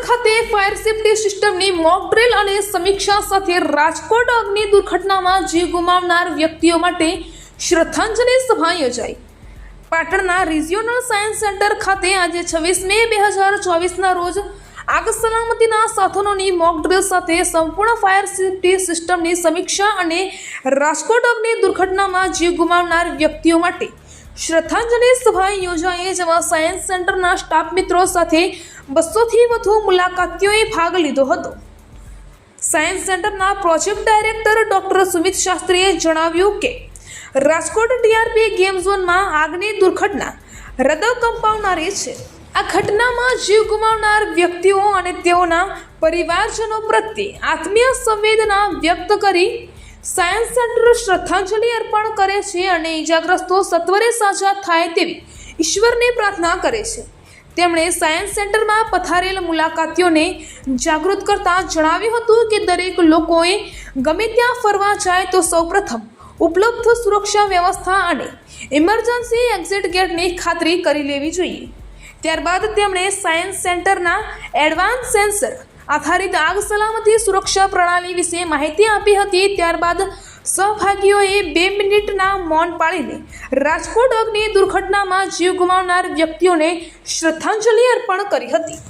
TRP સિસ્ટમની mock drill અને સમીક્ષા સાથે રાજકોટ અગ્નિ દુર્ઘટનામાં જીવ ગુમાવનાર વ્યક્તિઓ માટે શ્રદ્ધાંજલિ સભા યોજાઈ. પાટણના રિજિયોનલ સાયન્સ સેન્ટર ખાતે આજે છવ્વીસ મે બે હજાર ચોવીસના રોજ આગ સલામતીના સાધનોની મોક ડ્રિલ સાથે સંપૂર્ણ ફાયર સેફટી સિસ્ટમની સમીક્ષા અને રાજકોટ અગ્નિ દુર્ઘટનામાં જીવ ગુમાવનાર વ્યક્તિઓ માટે શ્રદ્ધાંજલિ સભા યોજાઈ જેમાં સાયન્સ સેન્ટરના સ્ટાફ મિત્રો સાથે બસોથી વધુ મુલાકાતીઓએ ભાગ લીધો હતો. સાયન્સ સેન્ટરના પ્રોજેક્ટ ડાયરેક્ટર ડોક્ટર સુમિત શાસ્ત્રીએ જણાવ્યું કે, રાજકોટ ટીઆરપી ગેમ ઝોનમાં આગની દુર્ઘટના હૃદય કંપાવનારી છે. આ ઘટનામાં જીવ ગુમાવનાર વ્યક્તિઓ અને તેઓના પરિવારજનો પ્રત્યે આત્મીય સંવેદના વ્યક્ત કરી સાયન્સ સેન્ટર શ્રદ્ધાંજલિ અર્પણ કરે છે અને ઈજાગ્રસ્તો સત્વરે સાજા થાય તેવી ઈશ્વરને પ્રાર્થના કરે છે. તેમણે સાયન્સ સેન્ટરમાં પથારેલ મુલાકાતીઓને જાગૃત કરતા જણાવ્યું હતું કે દરેક લોકોએ ગમે ત્યાં ફરવા જાય તો સૌપ્રથમ ઉપલબ્ધ સુરક્ષા વ્યવસ્થા અને ઇમરજન્સી એક્ઝિટ ગેટની ખાતરી કરી લેવી જોઈએ. ત્યારબાદ તેમણે સાયન્સ સેન્ટરના એડવાન્સ સેન્સર આધારિત આગ સલામતી સુરક્ષા પ્રણાલી વિશે માહિતી આપી હતી. ત્યારબાદ સહભાગીઓએ બે મિનિટના મૌન પાળીને રાજકોટ અગ્નિ દુર્ઘટનામાં જીવ ગુમાવનાર વ્યક્તિઓને શ્રદ્ધાંજલિ અર્પણ કરી હતી.